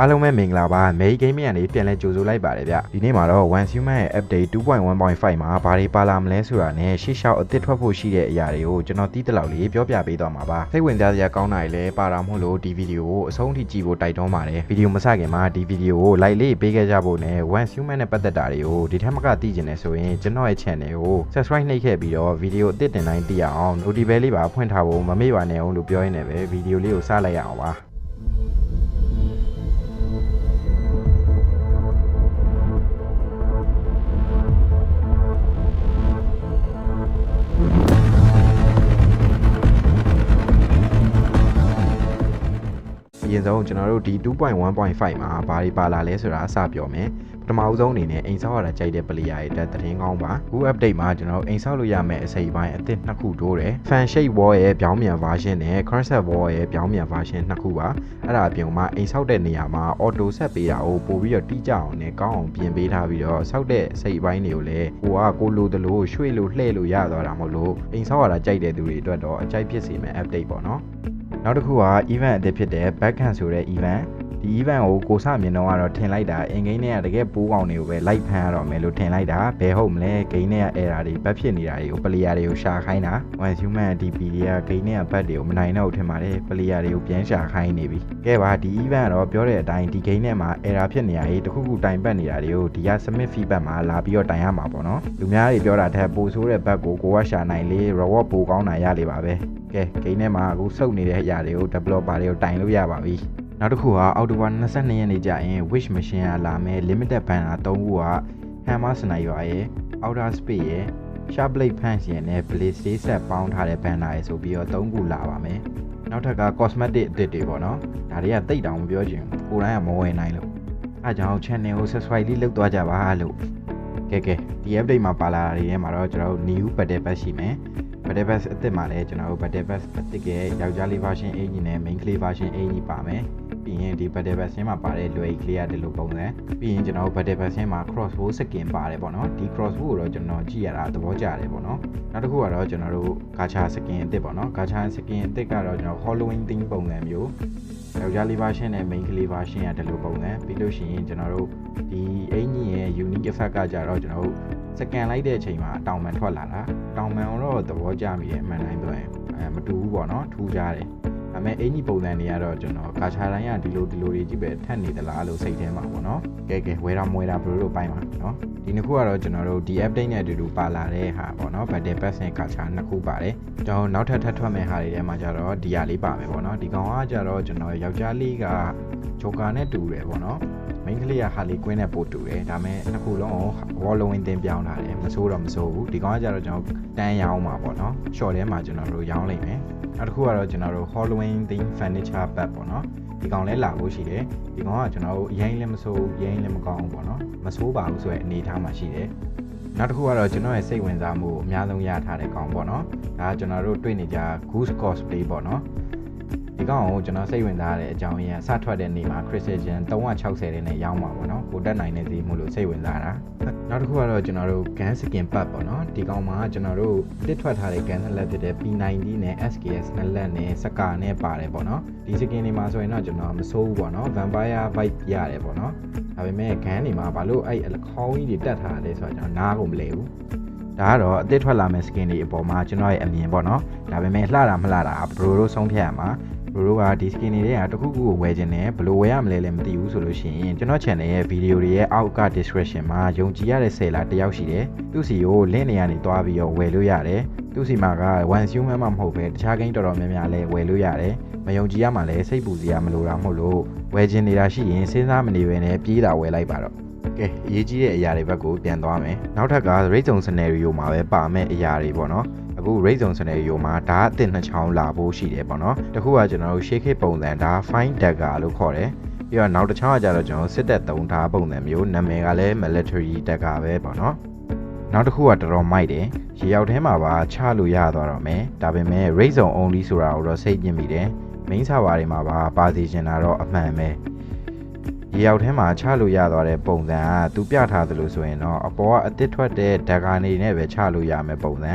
အားလုံးပဲမင်္ဂလာပါမေဂိမ်းမြန်ကနေပြန်လဲကြိုဆိုလိုက်ပါတယ်ဗျဒီနေ့မှာတော့ One Human ရဲ့ update 2.1.5မှာဘာတွေပါလာမလဲဆိုတာနဲ့ရှေ့လျှောက်အသစ်ထွက်ဖို့ရှိတဲ့အရာတွေကိုကျွန်တော်တီးတလောက်လေးပြောပြပေးသွားမှာပါစိတ်ဝင်စားစရာကောင်းတာတွေလည်းပါတာမို့လို့ဒီဗီဒီယိုကိုအဆုံးထိကြည့်ဖို့တိုက်တွန်းပါတယ်ဗီဒီယိုမစခင်မှာဒီဗီဒီယိုကို like လေးပေးခဲ့ကြဖို့နဲ့ One Human နဲ့ပတ်သက်တာတွေကိုဒီထက်မကသိချင်နေဆိုရင်ကျွန်တော်ရဲ့ channel ကို subscribe နှိပ်ခဲ့ပြီးတော့ဗီဒီယိုအသစ်တင်တိုင်းသိရအောင် notification လေးပါဖွင့်ထားဖို့မမေ့ပါနဲ့အောင်လို့ပြောရင်းနဲ့ပဲဗီဒီယိုလေးကိုစလိုက်ရအောင်ပါ ရင်ဆုံးကျွန်တော်တို့ဒီ2.1.5မှာဘာတွေပါလာလဲဆိုတာအစပြောမယ်ပထမဦးဆုံးအနေနဲ့အိမ်ဆောက်ရတာကြိုက်တဲ့ player တွေအတွက်သတင်းကောင်းပါအခု update မှာကျွန်တော်တို့အိမ်ဆောက်လို့ရမယ့်အစိပ်ပိုင်းအသစ်နှစ်ခုတိုးတယ် fan shape wall ရဲ့ပြောင်းပြန် version နဲ့ concept wall ရဲ့ပြောင်းပြန် version နှစ်ခုပါအဲ့ဒါအပြင်မှာအိမ်ဆောက်တဲ့နေရာမှာ auto set ပေးတာကိုပို့ပြီးတော့တိကျအောင်နဲ့ကောင်းအောင်ပြင်ပေးထားပြီးတော့ဆောက်တဲ့အစိပ်ပိုင်းတွေကိုလည်းဟိုကကိုလိုတလို့ရွှေ့လို့လှည့်လို့ရသွားတာမဟုတ်လို့အိမ်ဆောက်ရတာကြိုက်တဲ့သူတွေအတွက်တော့အကြိုက်ဖြစ်စေမယ့် update ပေါ့နော် နောက်တစ်ခုက event အသစ်ဖြစ်တဲ့ backhand ဆိုတဲ့ event ဒီ event ကိုကိုစမြင်တော့ကတော့ထင်လိုက်တာအင်ဂိမ်းနဲ့ကတကယ်ပိုးကောင်တွေကိုပဲ like ဖမ်းရတော့မယ်လို့ထင်လိုက်တာဘယ်ဟုတ်မလဲဂိမ်းနဲ့က error တွေဘတ်ဖြစ်နေတာတွေကို player တွေကိုရှာခိုင်းတာ one human DP တွေကဂိမ်းနဲ့ကဘတ်တွေကိုမနိုင်တော့ဘူးထင်ပါတယ် player တွေကိုပြန်ရှာခိုင်းနေပြီကဲပါဒီ event ကတော့ပြောတဲ့အတိုင်းဒီ game ထဲမှာ error ဖြစ်နေရရေးတခုခုတိုင်ပတ်နေတာတွေကိုဒီက submit feedback မှာလာပြီးတော့တိုင်ရမှာပေါ့နော်လူများတွေပြောတာထက်ပိုဆိုးတဲ့ဘတ်ကိုကိုကရှာနိုင်လေ reward ပိုကောင်းတာရလေပါပဲ ကဲ game ထဲမှာအခုစုပ်နေတဲ့အရာတွေကို developer တွေကိုတိုင်လို့ရပါပြီနောက်တစ်ခုကအောက်တိုဘာ22ရက်နေ့ကျရင် wish machine ကလာမယ် limited banner 3ခုက hammer sniper ရဲ့ outer space ရဲ့ sharp blade punch ရဲ့နဲ့ blade stay set ပေါင်းထားတဲ့ banner ရဲ့ဆိုပြီးတော့3ခုလာပါမယ်နောက်ထပ်က cosmetic အသစ်တွေပေါ့နော်ဒါတွေကတိတ်တောင်မပြောချင်ဘူးကိုယ်တိုင်းကမဝင်နိုင်လို့အဲကြောင့် channel ကို subscribe လေးလုပ်သွားကြပါလို့ကဲကဲဒီ update မှာပါလာတာတွေထဲမှာတော့ကျွန်တော်တို့ new battle pass ရှိမယ် battle pass အသစ်မှာလည်းကျွန်တော်တို့ battle pass အသစ်ရဲ့ယောက်ျားလေး version အင်ကြီးနဲ့ main ကလေး version အင်ကြီးပါမယ်ပြီးရင်ဒီ battle pass မှာပါတဲ့လွယ်ကြီးကလေးရတယ်လို့ပုံစံပြီးရင်ကျွန်တော်တို့ battle pass မှာ crossbow skin ပါတယ်ပေါ့နော်ဒီ crossbow ကိုတော့ကျွန်တော်ကြည့်ရတာသဘောကျတယ်ပေါ့နော်နောက်တစ်ခုကတော့ကျွန်တော်တို့ gacha skin အသစ်ပေါ့နော် gacha skin အသစ်ကတော့ကျွန်တော် Halloween theme ပုံစံမျိုးယောက်ျားလေး version နဲ့ main ကလေး version ရတယ်လို့ပုံစံပြီးလို့ရှိရင်ကျွန်တော်တို့ဒီအင်ကြီးရဲ့ unique effect ကကြတော့ကျွန်တော်တို့ စကန်လိုက်တဲ့အချိန်မှာတောင်ပန်ထွက်လာတာတောင်ပန်တော့သဘောကျမိတယ်အမှန်တိုင်းပြောရင်အဲမတူဘူးပေါ့နော်ထူးခြားတယ် ဒါပေမဲ့အင်ကြီးပုံစံတွေကတော့ကျွန်တော်ကာချာတိုင်းကဒီလိုဒီလိုတွေကြီးပဲထက်နေသလားလို့စိတ်ထဲမှာပေါ့နော်ကဲကဲဝဲတာမွဲတာဘယ်လိုလုပ်ပိုင်းပါနော်ဒီနှစ်ခုကတော့ကျွန်တော်တို့ဒီ update နဲ့အတူတူပါလာတဲ့ဟာပေါ့နော် battle pass နဲ့ကာချာနှစ်ခုပါတယ်ကျွန်တော်နောက်ထပ်ထပ်ထွက်မဲ့ဟာတွေထဲမှာကြတော့ဒီဟာလေးပါမယ်ပေါ့နော်ဒီကောင်ကကြတော့ကျွန်တော်ယောက်ျားလေးကဂျိုကာနဲ့တူတယ်ပေါ့နော်မိန်းကလေးကဟာလီကွင်းနဲ့ပို့တူတယ်ဒါပေမဲ့နှစ်ခုလုံးကိုဝေါ်လုံးဝင်တင်ပြောင်းလာတယ်မဆိုးတော့မဆိုးဘူးဒီကောင်ကကြတော့ကျွန်တော်တန်းရောင်းမှာပေါ့နော် short ထဲမှာကျွန်တော်တို့ရောင်းလိုက်မယ် နောက်တစ်ခုကတော့ကျွန်တော်တို့ Halloween theme furniture bag ပေါ့နော်ဒီကောင်လဲလာဖို့ရှိတယ်ဒီကောင်ကကျွန်တော်တို့ရိုင်းလည်းမဆိုးရိုင်းလည်းမကောင်းဘူးပေါ့နော်မဆိုးပါဘူးဆိုတဲ့အနေအထားမှာရှိတယ်နောက်တစ်ခုကတော့ကျွန်တော်ရဲ့စိတ်ဝင်စားမှုအများဆုံးရထားတဲ့ကောင်ပေါ့နော်ဒါကကျွန်တော်တို့တွေ့နေကြ goose cosplay ပေါ့နော် ဒီကောင်ကိုကျွန်တော်စိတ်ဝင်စားတဲ့အကြောင်းရင်းစထွက်တဲ့နေ့မှာ Crystal Gen 360တဲ့နဲ့ရောင်းပါပေါ့နော်ကိုတက်နိုင်တဲ့ဈေးမို့လို့စိတ်ဝင်စားတာနောက်တစ်ခုကတော့ကျွန်တော်တို့ Gun Skin Pad ပေါ့နော်ဒီကောင်မှာကျွန်တော်တို့တစ်ထွက်ထားတဲ့ Gun နှစ်လက်ဖြစ်တဲ့ P90 နဲ့ SKS နှစ်လက်နဲ့စကာနဲ့ပါတယ်ပေါ့နော်ဒီ skin တွေမှာဆိုရင်တော့ကျွန်တော်မစိုးဘူးပေါ့နော် Vampire Vibe ရတယ်ပေါ့နော်ဒါပေမဲ့ Gun တွေမှာဘာလို့အဲ့အခေါင်းကြီးတွေတက်ထားရလဲဆိုတော့ကျွန်တော်နားကုန်မလဲဘူးဒါကတော့အသစ်ထွက်လာမယ့် skin တွေအပေါ်မှာကျွန်တော်ရဲ့အမြင်ပေါ့နော်ဒါပေမဲ့လှတာမလှတာဘရိုတို့ဆုံးဖြတ်ရမှာ ဘရိုတို့ကဒီ skin တွေကတခုခုကိုဝယ်ခြင်းနဲ့ဘယ်လိုဝယ်ရမလဲလည်းမသိဘူးဆိုလို့ရှိရင်ကျွန်တော် channel ရဲ့ video တွေရဲ့အောက်က description မှာယုံကြည်ရတဲ့ seller တယောက်ရှိတယ်သူစီကို link နေရာနေတွားပြီးတော့ဝယ်လို့ရတယ်သူစီမှာက one human မှမဟုတ်ပဲတခြား game တော်တော်များများလည်းဝယ်လို့ရတယ်မယုံကြည်ရမှလည်းစိတ်ပူစရာမလိုတာမဟုတ်လို့ဝယ်ခြင်းနေတာရှိရင်စဉ်းစားမနေဘဲနဲ့ပြေးတာဝယ်လိုက်ပါတော့ကဲအရေးကြီးတဲ့အရာတွေဘက်ကိုပြန်သွားမယ်နောက်ထပ်က rate zone scenario မှာပဲပါမယ့်အရာတွေပေါ့နော် အခု rate zone scenario မှာဓာတ်အသစ်နှစ်ချောင်းလာဖို့ရှိတယ်ပေါ့နော်တခုကကျွန်တော်တို့ shake ပုံစံဒါ fine dagger လို့ခေါ်တယ်ပြီးတော့နောက်တစ်ချောင်းကကြတော့ကျွန်တော်စစ်တပ်သုံးဓာတ်ပုံစံမျိုးနာမည်ကလည်း military dagger ပဲပေါ့နော်နောက်တစ်ခုကတော်တော်မိုက်တယ်ရေရောက်ထဲမှာပါချလို့ရသွားတော့မယ်ဒါပေမဲ့ rate zone only ဆိုတာကိုတော့စိတ်ညစ်မိတယ် main server တွေမှာပါပါစီချင်တာတော့အမှန်ပဲရေရောက်ထဲမှာချလို့ရသွားတဲ့ပုံစံကသူပြထားသလိုဆိုရင်တော့အပေါ်ကအသစ်ထွက်တဲ့ဒဂါနေနဲ့ပဲချလို့ရမယ်ပုံစံ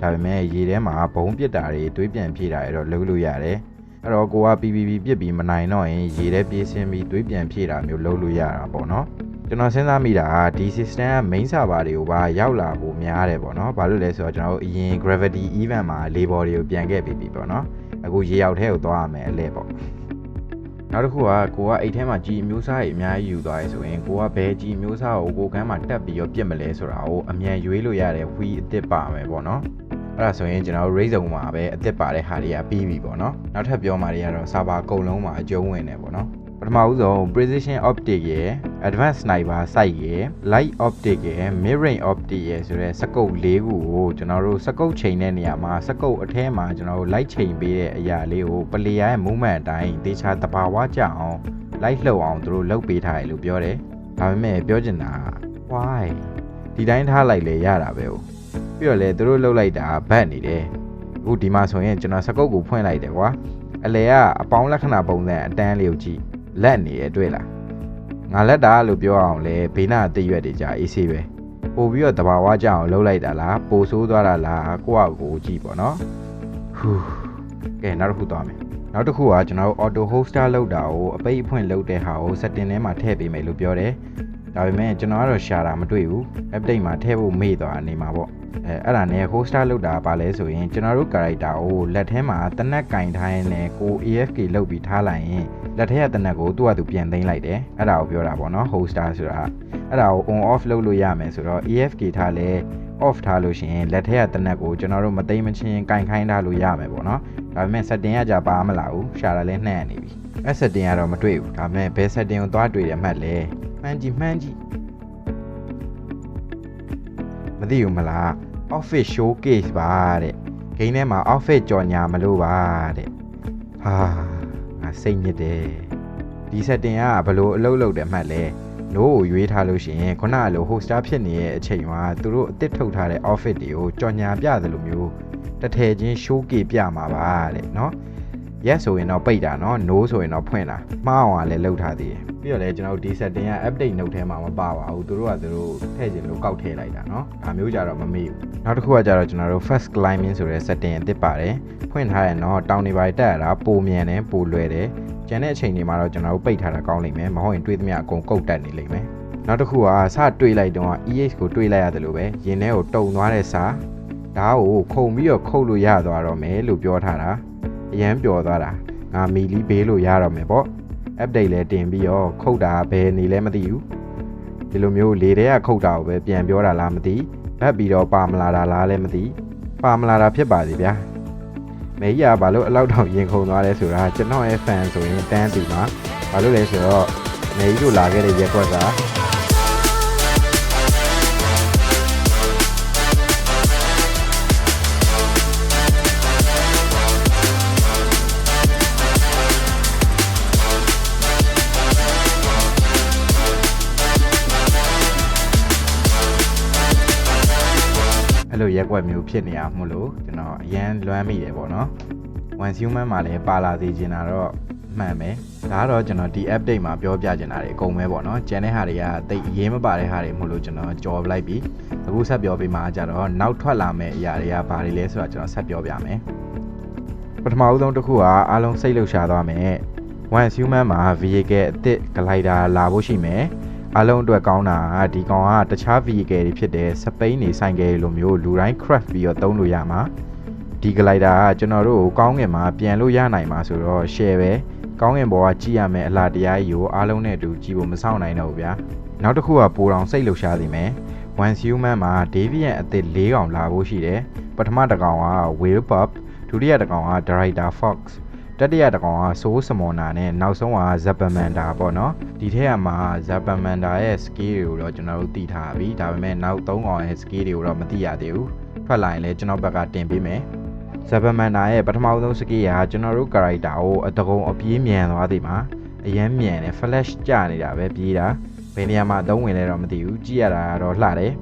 ဒါပေမဲ့ရေထဲမှာဘုံပစ်တာတွေတွေးပြန်ပြေးတာတွေတော့လုပ်လို့ရတယ်အဲ့တော့ကိုက PPP ပြစ်ပြီးမနိုင်တော့ရင်ရေထဲပြေးဆင်းပြီးသွေးပြန်ဖြည့်တာမျိုးလုပ်လို့ရတာပေါ့နော်ကျွန်တော်စဉ်းစားမိတာကဒီ system က main server တွေကိုပါရောက်လာဖို့များတယ်ပေါ့နော်ဘာလို့လဲဆိုတော့ကျွန်တော်တို့အရင် gravity event မှာ label တွေကိုပြန်ခဲ့ပြီးပြီပေါ့နော်အခုရေရောက်ထဲကိုသွားရမယ်အလဲပေါ့နောက်တစ်ခုကကိုကအိတ်ထဲမှာကြီးအမျိုးစားကြီးအများကြီးယူသွားရဲဆိုရင်ကိုကဘယ်ကြီးအမျိုးစားကိုကိုကန်းမှာတက်ပြီးတော့ပြစ်မလဲဆိုတာကိုအမြန်ရွေးလို့ရတဲ့ wheel အစ်စ်ပါမယ်ပေါ့နော် အဲ့ဒါဆိုရင်ကျွန်တော်တို့ rate zone မှာပဲအစ်စ်ပါတဲ့ဟာတွေကပြီးပြီပေါ့နော်နောက်ထပ်ပြောမှတွေကတော့ server အကုန်လုံးမှာအကျုံးဝင်နေပေါ့နော်ပထမဦးဆုံး precision optic ရယ် advanced sniper sight ရယ် light optic ရယ် mid range optic ရယ်ဆိုတဲ့စကုပ်၄ခုကိုကျွန်တော်တို့စကုပ်ချိန်တဲ့နေရာမှာစကုပ်အထဲမှာကျွန်တော်တို့ light ချိန်ပေးတဲ့အရာလေးကို player ရဲ့ movement အတိုင်းတေချာတဘာဝကြအောင် light လှုပ်အောင်သူတို့လုပ်ပေးထားတယ်လို့ပြောတယ်ဒါပေမဲ့ပြောချင်တာက why ဒီတိုင်းထားလိုက်လေရတာပဲဟုတ် ပြီးတော့လေသူတို့လှုပ်လိုက်တာဘတ်နေတယ်အခုဒီမှာဆိုရင်ကျွန်တော်စကုတ်ကိုဖွင့်လိုက်တယ်ကွာအလေကအပေါင်းလက္ခဏာပုံစံအတန်းလေးကိုကြည့်လက်နေရတွေ့လားငါလက်တာလို့ပြောအောင်လေဘေးနာအသိရွက်တွေကြာအေးဆေးပဲပို့ပြီးတော့တဘာဝကြအောင်လှုပ်လိုက်တာလားပိုဆိုးသွားတာလားကိုယ့်အကိုကြည့်ပေါ့နော်ဟူးကဲနောက်တစ်ခုသွားမယ်နောက်တစ်ခုကကျွန်တော်တို့ auto hoster လောက်တာကိုအပိတ်အဖွင့်လုပ်တဲ့ဟာကို setting ထဲမှာထည့်ပေးမယ်လို့ပြောတယ် ဒါပေမဲ့ကျွန်တော်ကတော့ရှာတာမတွေ့ဘူး update မှာထည့်ဖို့မေ့သွားနေမှာပေါ့အဲအဲ့ဒါနဲ့ hoster လောက်တာပါလဲဆိုရင်ကျွန်တော်တို့ character ကိုလက်ထဲမှာတနက်ကင်ထားရင်လည်းကို AFK လောက်ပြီးထားလိုက်ရင်လက်ထဲကတနက်ကိုသူ့ဟာသူပြန်သိမ်းလိုက်တယ်အဲ့ဒါကိုပြောတာပေါ့နော် hoster ဆိုတာအဲ့ဒါကို on off လုပ်လို့ရမယ်ဆိုတော့ AFK ထားလဲ off ထားလို့ရှိရင်လက်ထဲကတနက်ကိုကျွန်တော်တို့မသိမ်းမချင်းကင်ခိုင်းထားလို့ရမယ်ပေါ့နော်ဒါပေမဲ့ setting ကကြပါမလာဘူးရှာတာလဲနှံ့နေပြီအဲ့ setting ကတော့မတွေ့ဘူးဒါပေမဲ့ဘယ် setting ကိုသွားတွေ့ရမှတ်လဲ မှန်းကြည့်မှန်းကြည့်မသိဘူးမလား outfit showcase ပါတဲ့ဂိမ်းထဲမှာ outfit ကြော်ညာမလို့ပါတဲ့ဟာငါစိတ်ညစ်တယ်ဒီ setting ကဘလို့အလုပ်လုပ်တယ်မှတ်လဲ no ကိုရွေးထားလို့ရှိရင်ခုနကလို hoster ဖြစ်နေတဲ့အချိန်မှာသူတို့အစ်စ်ထုတ်ထားတဲ့ outfit တွေကိုကြော်ညာပြသလိုမျိုးတစ်ထည်ချင်း showcase ပြမှာပါတဲ့เนาะ yes ဆိုရင်တော့ပိတ်တာเนาะ no ဆိုရင်တော့ဖွင့်တာမှားအောင်ကလည်းလုပ်ထားသေးတယ်ပြီးတော့လည်းကျွန်တော်တို့ဒီ setting က update note ထဲမှာမပါပါဘူးသူတို့ကသူတို့ထည့်ချင်လို့ကောက်ထည့်လိုက်တာเนาะဒါမျိုးကြတော့မမေ့ဘူးနောက်တစ်ခုကကြတော့ကျွန်တော်တို့ fast climbing ဆိုတဲ့ setting အသစ်ပါတယ်ဖွင့်ထားရင်တော့တောင်တွေပါတက်ရတာပိုမြန်တယ်ပိုလွယ်တယ်ကျန်တဲ့အချိန်တွေမှာတော့ကျွန်တော်တို့ပိတ်ထားတာကောင်းလိမ့်မယ်မဟုတ်ရင်တွေးသမျှအကုန်ကုတ်တက်နေလိမ့်မယ်နောက်တစ်ခုကစတွေးလိုက်တော့ EH ကိုတွေးလိုက်ရတယ်လို့ပဲရင်ထဲကိုတုံသွားတဲ့စာဓာတ်ကိုခုံပြီးတော့ခုတ်လို့ရသွားတော့မယ်လို့ပြောထားတာ အရန်ပျော်သွားတာငါမီလီဘေးလို့ရတော့မယ်ပေါ့ update လဲတင်ပြီးတော့ခုတ်တာဘယ်နေလဲမသိဘူးဒီလိုမျိုးလေထဲကခုတ်တာကိုပဲပြန်ပြောတာလားမသိဘက်ပြီးတော့ပါမလာတာလားလည်းမသိပါမလာတာဖြစ်ပါသေးဗျာမေကြီးကဘာလို့အလောက်တောင်ရင်ခုန်သွားလဲဆိုတာကျွန်တော်ရဲ့ fan ဆိုရင်တန်းတီမှာဘာလို့လဲဆိုတော့မေကြီးတို့လာခဲ့တဲ့ရက်ကွက် အဲ့လိုရက်ွက်မျိုးဖြစ်နေရမို့လို့ကျွန်တော်အရန်လွမ်းမိတယ်ပေါ့နော် one human မှာလည်းပါလာသေးချင်တာတော့မှန်ပဲဒါကတော့ကျွန်တော်ဒီ update မှာပြောပြချင်တာတွေအကုန်ပဲပေါ့နော်ကျန်တဲ့ဟာတွေကတိတ်အရေးမပါတဲ့ဟာတွေမို့လို့ကျွန်တော်ကြော်လိုက်ပြီအခုဆက်ပြောပေးမှာကြတော့နောက်ထွက်လာမယ့်အရာတွေကဘာတွေလဲဆိုတာကျွန်တော်ဆက်ပြောပြမယ်ပထမဦးဆုံးတစ်ခုကအားလုံးစိတ်လှုပ်ရှားသွားမယ် one human မှာ vehicle အသစ် glider လာဖို့ရှိမယ် အားလုံးအတွက်ကောင်းတာကဒီကောင်ကတခြား vehicle တွေဖြစ်တဲ့စပိန်နေဆိုင်ကယ်လိုမျိုးလူတိုင်း craft ပြီးတော့သုံးလို့ရမှာဒီ glider ကကျွန်တော်တို့ကိုကောင်းငင်မှာပြန်လို့ရနိုင်မှာဆိုတော့ share ပဲကောင်းငင်ဘောကကြည့်ရမယ်အလားတရားကြီးကိုအားလုံးနဲ့အတူကြည့်ဖို့မဆောင်နိုင်တော့ဘူးဗျာနောက်တစ်ခုကပိုတောင်စိတ်လှုပ်ရှားနေမယ် one human မှာ deviant အသစ်၄កောင်လာဖို့ရှိတယ်ပထမတစ်ကောင်က whale pup ဒုတိယတစ်ကောင်က director fox တတိယတစ်ကောင်က soul summoner နဲ့နောက်ဆုံးက zapamanda ပေါ့နော်ဒီထက်ကမှာ zapamanda ရဲ့ skill တွေကိုတော့ကျွန်တော်တို့သိထားပြီဒါပေမဲ့နောက်၃ကောင်ရဲ့ skill တွေကိုတော့မသိရသေးဘူးထွက်လာရင်လည်းကျွန်တော်ဘက်ကတင်ပေးမယ် zapamanda ရဲ့ပထမဆုံး skill ကကျွန်တော်တို့ character ကိုအတကုံအပြေးမြန်သွားသည်မှာအရန်မြန်တယ် flash ကျနေတာပဲပြေးတာဘယ်နေရာမှာအသုံးဝင်လဲတော့မသိဘူးကြည့်ရတာတော့လှတယ်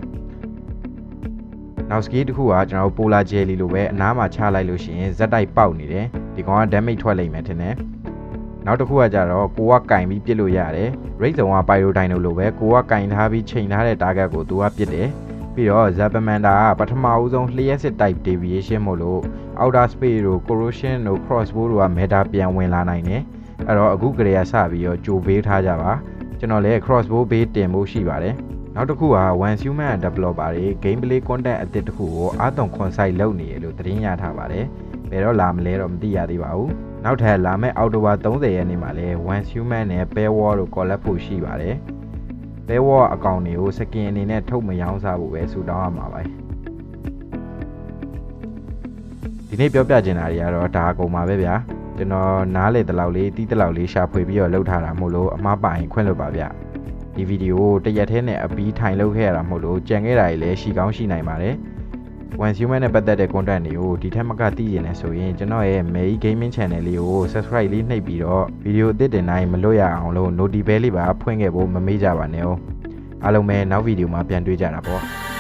နောက် skill တစ်ခုကကျွန်တော်တို့ polar jelly လိုပဲအနားမှာချလိုက်လို့ရှိရင်ဇက်တိုက်ပေါက်နေတယ် ဒီကောင်က damage ထွက်လိမ့်မယ်ထင်တယ်နောက်တစ်ခုကကြတော့ကိုကကင်ပြီးပြစ်လို့ရတယ် rate zone က pyro dino လိုပဲကိုကကင်ထားပြီးချိန်ထားတဲ့ target ကိုသူကပြစ်တယ်ပြီးတော့ Zapamanda ကပထမဦးဆုံးလျှက်စစ် type deviation မို့လို့ outer space တို့ corrosion တို့ crossbow တို့က meta ပြန်ဝင်လာနိုင်တယ်အဲ့တော့အခုကလေးကစပြီးတော့ကြိုပေးထားကြပါကျွန်တော်လည်း crossbow ဘေးတင်ဖို့ရှိပါတယ်နောက်တစ်ခုက one human developer တွေ gameplay content အသစ်တစ်ခုကိုအာသွန်ခွန်ဆိုင်လုပ်နေရလို့သတင်းရထားပါတယ် ဘယ်တော့လာမလဲတော့မသိရသေးပါဘူးနောက်ထပ်လာမယ့်အောက်တိုဘာ30ရက်နေ့မှာလဲ one human နဲ့ pair war တို့ collab ဖို့ရှိပါတယ်ပဲဝအကောင့်တွေကိုစကင်အနေနဲ့ထုတ်မရောင်းစားဖို့ပဲဆူတောင်းရမှာပါဒီနေ့ပြောပြချင်တာတွေကတော့ဒါအကုန်ပါပဲဗျာကျွန်တော်နားလေတလောက်လေးတီးတလောက်လေးရှာဖွေပြီးတော့လုပ်ထားတာမို့လို့အမှားပိုင်ခွင့်လွတ်ပါဗျဒီဗီဒီယိုတရက်ထဲနဲ့အပီးထိုင်လုပ်ခဲ့ရတာမို့လို့ကြံခဲ့တာတွေလည်းရှိကောင်းရှိနိုင်ပါတယ် One Human နဲ့ပတ်သက်တဲ့ content တွေကိုဒီထက်မကသိရင်လည်းဆိုရင်ကျွန်တော်ရဲ့ May Gaming Channel လေးကို subscribe လေးနှိပ်ပြီးတော့ဗီဒီယိုအသစ်တင်တိုင်းမလွတ်ရအောင်လို့ notify လေးပါဖွင့်ခဲ့ဖို့မမေ့ကြပါနဲ့။အားလုံးပဲနောက်ဗီဒီယိုမှာပြန်တွေ့ကြတာပေါ့။